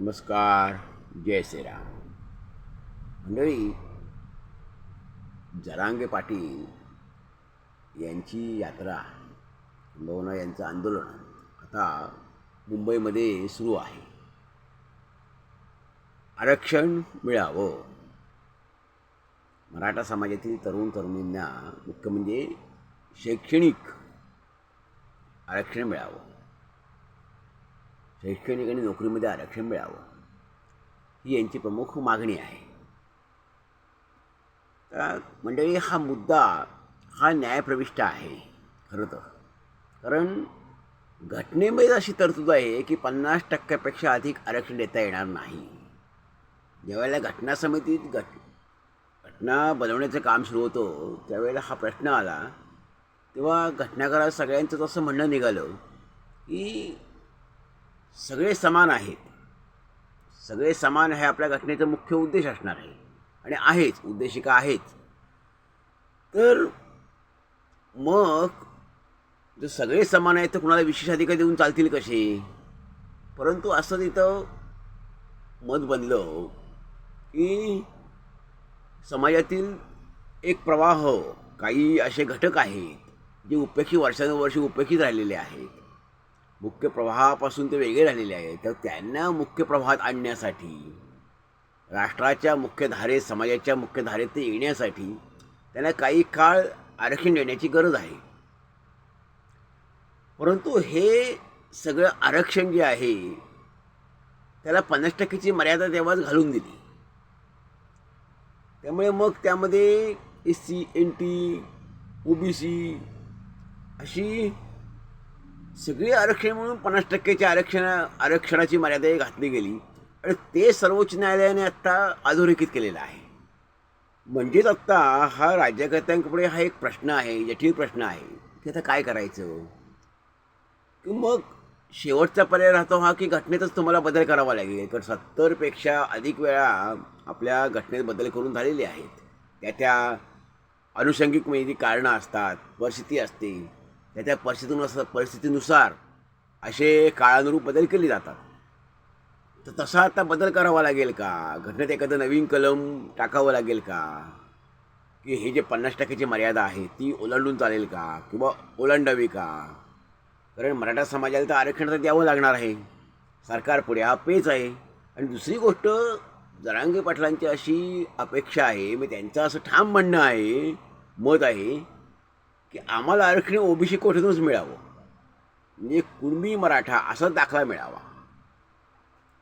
नमस्कार जय श्रीराम. मंडळी जरांगे पाटील यांची यात्रा किंबहुना यांचं आंदोलन आता मुंबईमध्ये सुरू आहे. आरक्षण मिळावं. मराठा समाजातील तरुण तरुणींना मुख्य म्हणजे शैक्षणिक आरक्षण मिळावं. शैक्षणिक आणि नोकरीमध्ये आरक्षण मिळावं ही यांची प्रमुख मागणी आहे. तर मंडळी हा मुद्दा हा न्यायप्रविष्ट आहे खरं तर. कारण घटनेमध्ये अशी तरतूद आहे की पन्नास टक्क्यापेक्षा अधिक आरक्षण देता येणार नाही. ज्यावेळेला घटना समितीत घट घटना बनवण्याचं काम सुरू होतं त्यावेळेला हा प्रश्न आला. तेव्हा घटनाकारात सगळ्यांचं तसं म्हणणं निघालं की सगळे समान आहेत. सगळे समान हे आपल्या घटनेचा मुख्य उद्देश असणार आहे. आणि आहेच उद्देशिका आहेच तर मग जर सगळे समान आहेत तर कुणाला विशेष अधिकार देऊन चालतील कसे? परंतु असं तिथं मत बनलं की समाजातील एक प्रवाह काही असे घटक आहेत जे उपेक्षी वर्षानुवर्षे उपेक्षित राहिलेले आहेत. मुख्य प्रवाहापासून ते वेगळे राहिलेले आहे तर त्यांना मुख्य प्रवाहात आणण्यासाठी राष्ट्राच्या मुख्यधारेत समाजाच्या मुख्यधारेत ते येण्यासाठी त्यांना काही काळ आरक्षण देण्याची गरज आहे. परंतु हे सगळं आरक्षण जे आहे त्याला पन्नास टक्केची मर्यादा तेव्हाच घालून दिली. त्यामुळे मग त्यामध्ये S C N T O B C अशी सगळी आरक्षण म्हणून पन्नास टक्क्याच्या आरक्षण आरक्षणाची मर्यादा घातली गेली. आणि ते सर्वोच्च न्यायालयाने आत्ता अधोरेखित केलेलं आहे. म्हणजेच आत्ता हा राज्यकर्त्यांकडे हा एक प्रश्न आहे जटिल प्रश्न आहे. की आता काय करायचं? की मग शेवटचा पर्याय राहतो हा की घटनेतच तुम्हाला बदल करावा लागेल. कारण सत्तरपेक्षा अधिक वेळा आपल्या घटनेत बदल करून झालेले आहेत. त्या त्या अनुषंगिक म्हणजे कारणं असतात परिस्थिती असते. त्या त्या परिस्थितीनुसार परिस्थितीनुसार असे काळानुरूप बदल केले जातात. तर तसा आता बदल करावा लागेल का? घटनेत एखादं नवीन कलम टाकावं लागेल का? की हे जे पन्नास टक्क्याची मर्यादा आहे ती ओलांडून चालेल का? किंवा ओलांडावी का? कारण मराठा समाजाला तर आरक्षण तर द्यावं लागणार आहे. सरकारपुढे हा पेच आहे. आणि दुसरी गोष्ट जरांगे पाटलांची अशी अपेक्षा आहे मी त्यांचं असं ठाम म्हणणं आहे मत आहे की आम्हाला आरक्षण ओबीसी कोठेतूनच मिळावं. म्हणजे कुणबी मराठा असा दाखला मिळावा.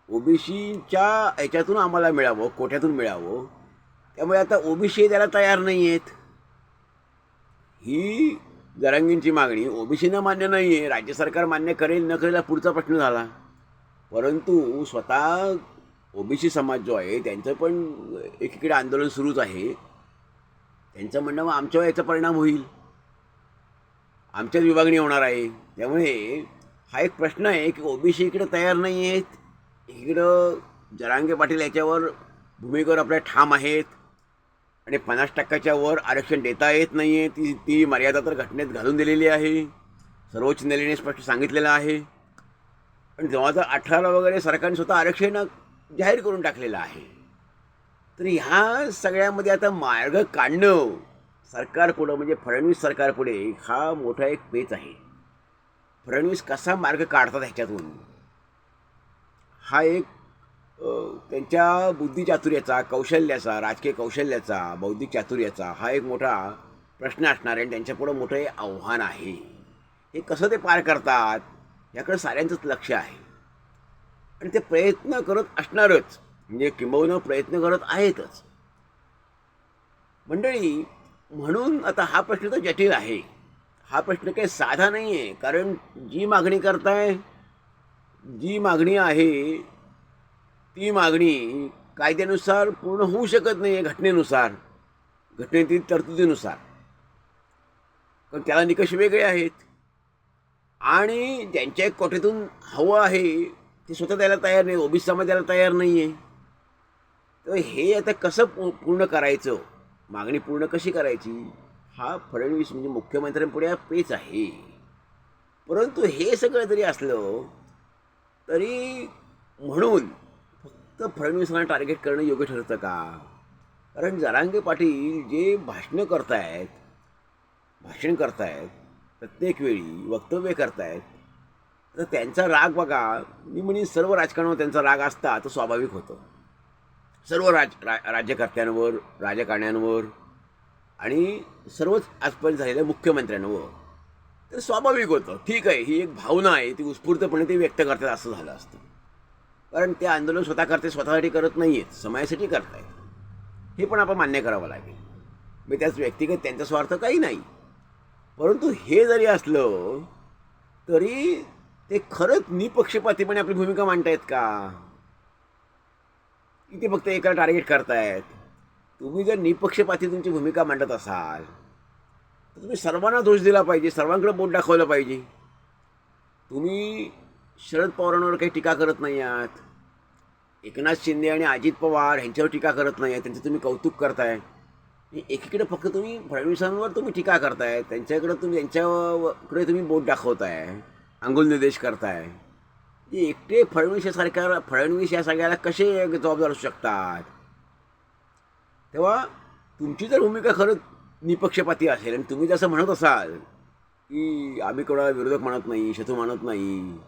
ओबीसीच्या ह्याच्यातून आम्हाला मिळावं कोठ्यातून मिळावं. त्यामुळे आता ओबीसी द्यायला तयार नाही आहेत ही जरांगींची मागणी ओबीसीनं मान्य नाही आहे राज्य सरकार मान्य करेल न करेल पुढचा प्रश्न झाला. परंतु स्वतः ओबीसी समाज जो आहे त्यांचं पण एकीकडे आंदोलन सुरूच आहे. त्यांचं म्हणणं मग आमच्यावर याचा परिणाम होईल. आमच्याच विभागणी होणार आहे. त्यामुळे हा एक प्रश्न आहे की ओबीसी इकडे तयार नाही आहेत. इकडं जरांगे पाटील याच्यावर भूमिकेवर आपल्या ठाम आहेत. आणि पन्नास टक्क्याच्या वर आरक्षण देता येत नाही आहे ती ती मर्यादा तर घटनेत घालून दिलेली आहे. सर्वोच्च न्यायालयाने स्पष्ट सांगितलेलं आहे. पण जेव्हा तर अठराला वगैरे सरकारने स्वतः आरक्षण जाहीर करून टाकलेलं आहे. तर ह्या सगळ्यामध्ये आता मार्ग काढणं सरकारपुढं म्हणजे फडणवीस सरकारपुढे हा मोठा एक पेच आहे. फडणवीस कसा मार्ग काढतात ह्याच्यातून? हा एक त्यांच्या बुद्धिचातुर्याचा कौशल्याचा राजकीय कौशल्याचा बौद्धिक चातुर्याचा हा एक मोठा प्रश्न असणार आहे आणि त्यांच्यापुढं मोठं हे आव्हान आहे. हे कसं ते पार करतात? याकडे साऱ्यांचंच लक्ष आहे. आणि ते प्रयत्न करत असणारच. म्हणजे किंबहुना प्रयत्न करत आहेतच. मंडळी म्हणून आता हा प्रश्न तर जटिल आहे. हा प्रश्न काही साधा नाही आहे कारण जी मागणी करताय जी मागणी आहे ती मागणी कायद्यानुसार पूर्ण होऊ शकत नाही आहे घटनेनुसार घटनेतील तरतुदीनुसार. कारण त्याला निकष वेगळे आहेत. आणि ज्यांच्या कोठेतून हवं आहे ते स्वतः द्यायला तयार नाही ओबीसी समाजाला तयार नाही आहे तर हे आता कसं पूर्ण करायचं? मागणी पूर्ण कशी करायची? हा फडणवीस म्हणजे मुख्यमंत्र्यांपुढे हा पेच आहे. परंतु हे सगळं जरी असलं तरी म्हणून फक्त फडणवीसांना टार्गेट करणं योग्य ठरतं का? कारण जरांगे पाटील जे भाषणं करतायत भाषण करतायत प्रत्येक वेळी वक्तव्य करतायत तर त्यांचा राग बघा. मी म्हणेन सर्व राजकारणावर त्यांचा राग असता तो स्वाभाविक होतं. सर्व राज रा राज्यकर्त्यांवर राजकारण्यांवर आणि सर्वच आजपर्यंत झालेल्या मुख्यमंत्र्यांवर. तर स्वाभाविक होतं. ठीक आहे ही एक भावना आहे ती उत्स्फूर्तपणे ते व्यक्त करतात असं झालं असतं. कारण ते आंदोलन स्वतः करते स्वतःसाठी करत नाही आहेत समाजासाठी करतायत. हे पण आपण मान्य करावं लागेल. मी त्याच व्यक्तिगत त्यांचा स्वार्थ काही नाही. परंतु हे जरी असलं तरी ते खरंच निपक्षपातीपणे आपली भूमिका मांडतायत का? की ते फक्त एकाला टार्गेट करतायत. तुम्ही जर निपक्षपाती तुमची भूमिका मांडत असाल तर तुम्ही सर्वांना दोष दिला पाहिजे सर्वांकडे बोट दाखवलं पाहिजे. तुम्ही शरद पवारांवर काही टीका करत नाही आहात एकनाथ शिंदे आणि अजित पवार ह्यांच्यावर टीका करत नाही आहे त्यांचं तुम्ही कौतुक करताय. एकीकडे फक्त तुम्ही फडणवीसांवर तुम्ही टीका करताय. त्यांच्याकडे तुम्ही त्यांच्याकडे तुम्ही बोट दाखवताय. अंगुल निर्देश करताय. एकटे फडणवीस या सरकार फडणवीस या सगळ्याला कसे जबाबदार असू शकतात? तेव्हा तुमची जर भूमिका खरंच निपक्षपाती असेल आणि तुम्ही जसं म्हणत असाल की आम्ही कोणाला विरोधक म्हणत नाही शत्रू म्हणत नाही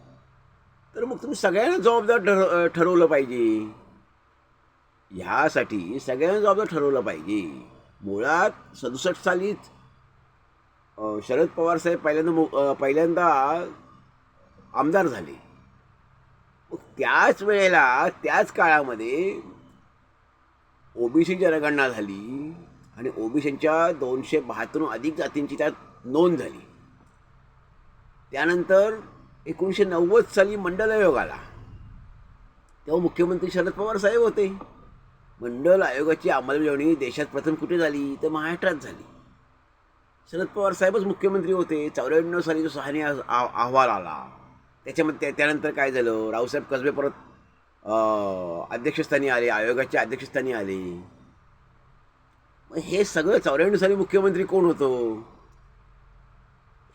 तर मग तुम्ही सगळ्यांना जबाबदार ठर ठरवलं पाहिजे. ह्यासाठी सगळ्यांना जबाबदार ठरवलं पाहिजे. मुळात सदुसष्ट सालीच शरद पवार साहेब पहिल्यांदा पहिल्यांदा आमदार झाले. त्याच वेळेला त्याच काळामध्ये ओबीसी जनगणना झाली आणि ओबीसींच्या दोनशे बहात्तर अधिक जातींची त्यात नोंद झाली. त्यानंतर एकोणीसशे नव्वद साली मंडल आयोग आला. तेव्हा मुख्यमंत्री शरद पवार साहेब होते. मंडल आयोगाची अंमलबजावणी देशात प्रथम कुठे झाली? तर महाराष्ट्रात झाली. शरद पवार साहेबच मुख्यमंत्री होते. चौऱ्याण्णव साली जो सहानी अहवाल आला. त्याच्यामध्ये त्यानंतर काय झालं? रावसाहेब कसबे परत अध्यक्षस्थानी आले आयोगाच्या अध्यक्षस्थानी आले. मग हे सगळं चौऱ्याण्णव साली मुख्यमंत्री कोण होतो?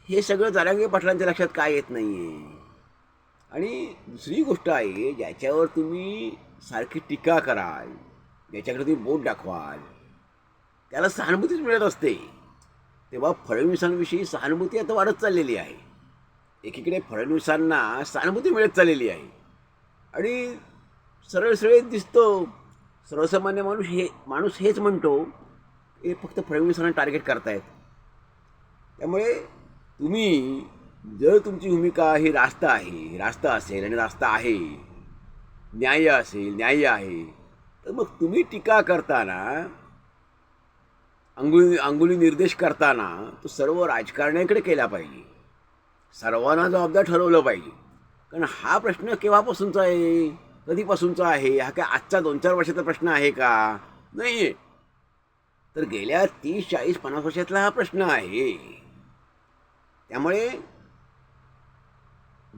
हे सगळं जरांगे पाटलांच्या लक्षात काय येत नाही आहे आणि दुसरी गोष्ट आहे ज्याच्यावर तुम्ही सारखी टीका कराल ज्याच्याकडे तुम्ही बोट दाखवाल त्याला सहानुभूतीच मिळत असते. तेव्हा फडणवीसांविषयी सहानुभूती आता वाढत चाललेली आहे. एकीकडे फडणवीसांना सहानुभूती मिळत चाललेली आहे. आणि सरळ सरळ दिसतो सर्वसामान्य माणूस हे माणूस हेच म्हणतो हे फक्त फडणवीसांना टार्गेट करतायत. त्यामुळे तुम्ही जर तुमची भूमिका ही रास्त आहे रास्ता असेल आणि रास्ता आहे न्याय असेल न्याय आहे तर मग तुम्ही टीका करताना अंगुली अंगुली निर्देश करताना तो सर्व राजकारण्याकडे केला पाहिजे. सर्वांना जबाबदार ठरवलं पाहिजे. कारण हा प्रश्न केव्हापासूनचा आहे? कधीपासूनचा आहे? हा काय आजचा दोन चार वर्षाचा प्रश्न आहे का? नाही आहे तर गेल्या तीस चाळीस पन्नास वर्षातला हा प्रश्न आहे. त्यामुळे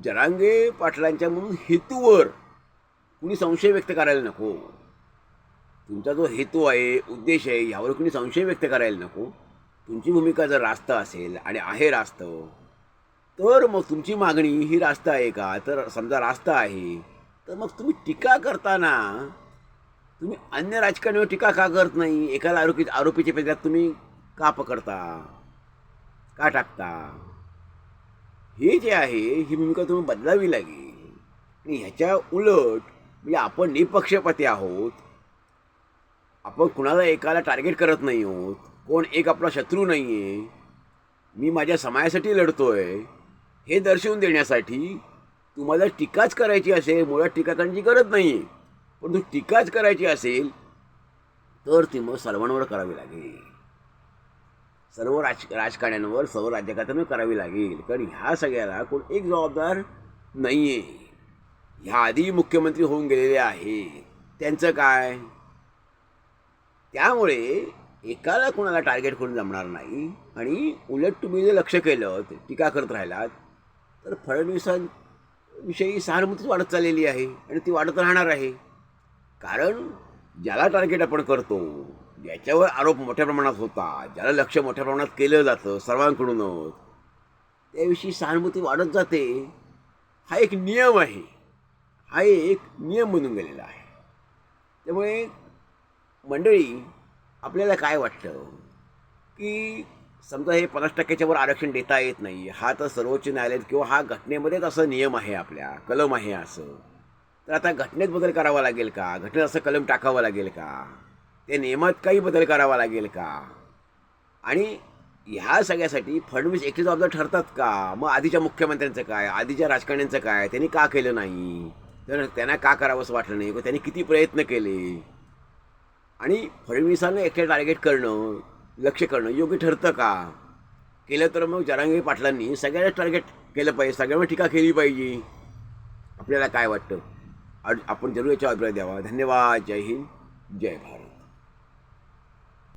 जरांगे पाटलांच्या म्हणून हेतूवर कुणी संशय व्यक्त करायला नको. तुमचा जो हेतू आहे उद्देश आहे यावर कुणी संशय व्यक्त करायला नको. तुमची भूमिका जर रास्त असेल आणि आहे रास्त तर मग तुमची मागणी ही रास्ता आहे का? तर समजा रास्ता आहे तर मग तुम्ही टीका करताना तुम्ही अन्य राजकारण्यावर टीका का करत नाही? एकाला आरोपी आरोपीच्या पेजात तुम्ही का पकडता? का टाकता? हे जे आहे ही भूमिका तुम्ही बदलावी लागेल. आणि ह्याच्या उलट म्हणजे आपण निपक्षपाती आहोत. आपण कुणाला एकाला टार्गेट करत नाही आहोत. कोण एक आपला शत्रू नाही आहे मी माझ्या समाजासाठी लढतोय. हे दर्शवून देण्यासाठी तुम्हाला टीकाच करायची असेल मुळात टीका करण्याची गरज नाही आहे परंतु टीकाच करायची असेल तर ती मग सर्वांवर करावी लागेल. सर्व राज राजकारण्यांवर सर्व राज्यकर्त्यांवर करावी लागेल. कारण ह्या सगळ्याला कोण एक जबाबदार नाही आहे ह्या आधी मुख्यमंत्री होऊन गेलेले आहे त्यांचं काय? त्यामुळे एकाला कोणाला टार्गेट करून जमणार नाही. आणि उलट तुम्ही जर लक्ष केलं टीका करत राहिलात तर फडणवीसांविषयी सहानुभूतीच वाढत चाललेली आहे आणि ती वाढत राहणार आहे. कारण ज्याला टार्गेट आपण करतो ज्याच्यावर आरोप मोठ्या प्रमाणात होता ज्याला लक्ष मोठ्या प्रमाणात केलं जातं सर्वांकडूनच त्याविषयी सहानुभूती वाढत जाते. हा एक नियम आहे. हा एक नियम बनून गेलेला आहे. त्यामुळे मंडळी आपल्याला काय वाटतं? की समजा हे पन्नास टक्क्याच्या वर आरक्षण देता येत नाही. हा तर सर्वोच्च न्यायालयात किंवा हा घटनेमध्येच असं नियम आहे आपल्या. कलम आहे असं. तर आता घटनेत बदल करावा लागेल का? घटनेत असं कलम टाकावं लागेल का? ते नियमात काही बदल करावा लागेल का? आणि ह्या सगळ्यासाठी फडणवीस एकटे जबाबदार ठरतात का? मग आधीच्या मुख्यमंत्र्यांचं काय? आधीच्या राजकारण्यांचं काय? त्यांनी का केलं नाही? तर त्यांना का करावं असं वाटलं नाही? किंवा त्यांनी किती प्रयत्न केले? आणि फडणवीसांना एकटे टार्गेट करणं लक्ष करणं योग्य ठरतं का? केलं तर मग जरांगी पाटलांनी सगळ्यांना टार्गेट केलं पाहिजे सगळ्यांवर टीका केली पाहिजे. आपल्याला काय वाटतं? आपण जरूर याचा अभिप्राय द्यावा. धन्यवाद. जय हिंद. जय भारत.